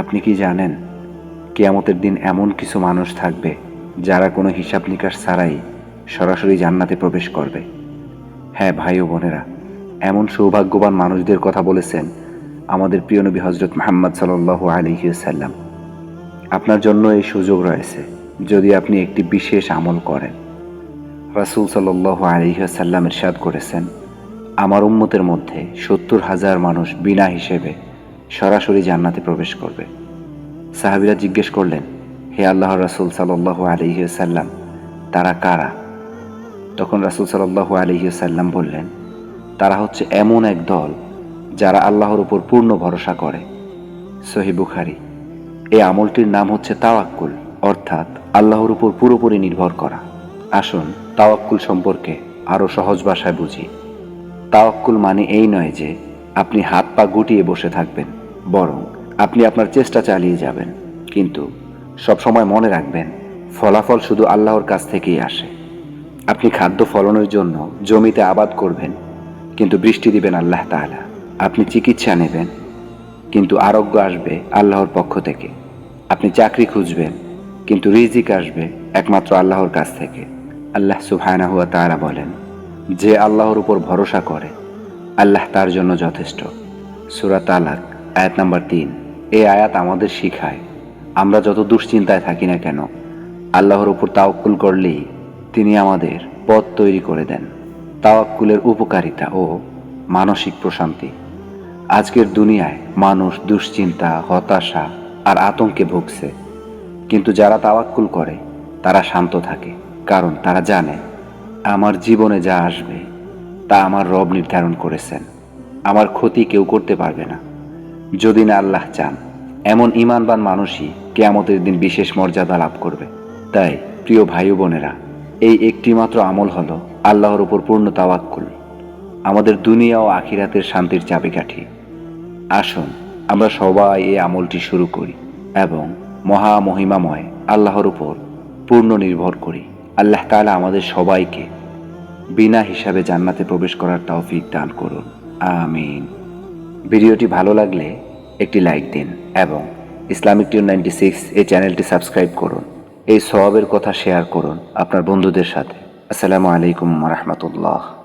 আপনি কি জানেন, কেয়ামতের দিন এমন কিছু মানুষ থাকবে যারা কোনো হিসাব নিকাশ ছাড়াই সরাসরি জান্নাতে প্রবেশ করবে? হ্যাঁ ভাই ও বোনেরা, এমন সৌভাগ্যবান মানুষদের কথা বলেছেন আমাদের প্রিয় নবী হজরত মোহাম্মদ সাল্লাহ আলহিউসাল্লাম আপনার জন্য এই সুযোগ রয়েছে, যদি আপনি একটি বিশেষ আমল করেন। রাসুল সাল্লাহ আলহিহাসাল্লাম ইরশাদ করেছেন, আমার উম্মতের মধ্যে সত্তর হাজার মানুষ বিনা হিসেবে সরাসরি জান্নাতে প্রবেশ করবে। সাহাবিরা জিজ্ঞেস করলেন, হে আল্লাহ রাসুল সাল্লাহ আলহিহাসাল্লাম তারা কারা? তখন রাসুল সাল্লাহ আলহিহাসাল্লাম বললেন, তারা হচ্ছে এমন এক দল যারা আল্লাহর উপর পূর্ণ ভরসা করে। সহি বুখারি। এই আমলটির নাম হচ্ছে তাওয়াক্কুল, অর্থাৎ আল্লাহর উপর পুরোপুরি নির্ভর করা। আসুন, তাওয়াক্কুল সম্পর্কে আরও সহজ ভাষায় বুঝি। তাওয়াক্কুল মানে এই নয় যে, আপনি হাত পা গুটিয়ে বসে থাকবেন। বরং আপনি আপনার চেষ্টা চালিয়ে যাবেন। কিন্তু সবসময় মনে রাখবেন, ফলাফল শুধু আল্লাহর কাছ থেকেই আসে। আপনি খাদ্য ফলনের জন্য জমিতে আবাদ করবেন, কিন্তু বৃষ্টি দিবেন আল্লাহ তাআলা। আপনি চিকিৎসা নেবেন, কিন্তু আরোগ্য আসবে আল্লাহর পক্ষ থেকে। আপনি চাকরি খুঁজবেন, কিন্তু রিজিক আসবে একমাত্র আল্লাহর কাছ থেকে। আল্লাহ সুবহানা হুয়া তাআলা বলেন, যে আল্লাহর উপর ভরসা করে, আল্লাহ তার জন্য যথেষ্ট। সুরা তালাক আয়াত নাম্বার তিন। এই আয়াত আমাদের শিখায়। আমরা যত দুশ্চিন্তায় থাকি না কেন, আল্লাহর উপর তাওয়াক্কুল করলেই তিনি আমাদের পথ তৈরি করে দেন। তাওয়াক্কুলের উপকারিতা ও মানসিক প্রশান্তি। আজকের দুনিয়ায় মানুষ দুশ্চিন্তা, হতাশা আর আতঙ্কে ভুগছে। কিন্তু যারা তাওয়াক্কুল করে, তারা শান্ত থাকে। কারণ তারা জানে, আমার জীবনে যা আসবে, তা আমার রব নির্ধারণ করেছেন। আমার ক্ষতি কেউ করতে পারবে না। যদি না আল্লাহ চান, এমন ইমানবান মানুষই কেয়ামতের দিন বিশেষ মর্যাদা লাভ করবে। তাই, প্রিয় ভাই বোনেরা, এই একটি মাত্র আমল হলো আল্লাহর উপর পূর্ণ তাওয়াক্কুল। আমাদের দুনিয়া ও আখিরাতের শান্তির চাবিকাঠি। আসুন, আমরা সবাই এই আমলটি শুরু করি এবং মহা মহিমাময় আল্লাহর উপর পূর্ণ নির্ভর করি। আল্লাহ তাআলা আমাদের সবাইকে বিনা হিসাবে জান্নাতে প্রবেশ করার তৌফিক দান করুন। আমিন। ভিডিওটি ভালো লাগলে একটি লাইক দিন এবং ইসলামিক টিউন নাইনটি সিক্স এই চ্যানেলটি সাবস্ক্রাইব করুন। এই সবাবের কথা শেয়ার করুন আপনার বন্ধুদের সাথে। আসসালামু আলাইকুম রহমতুল্লাহ।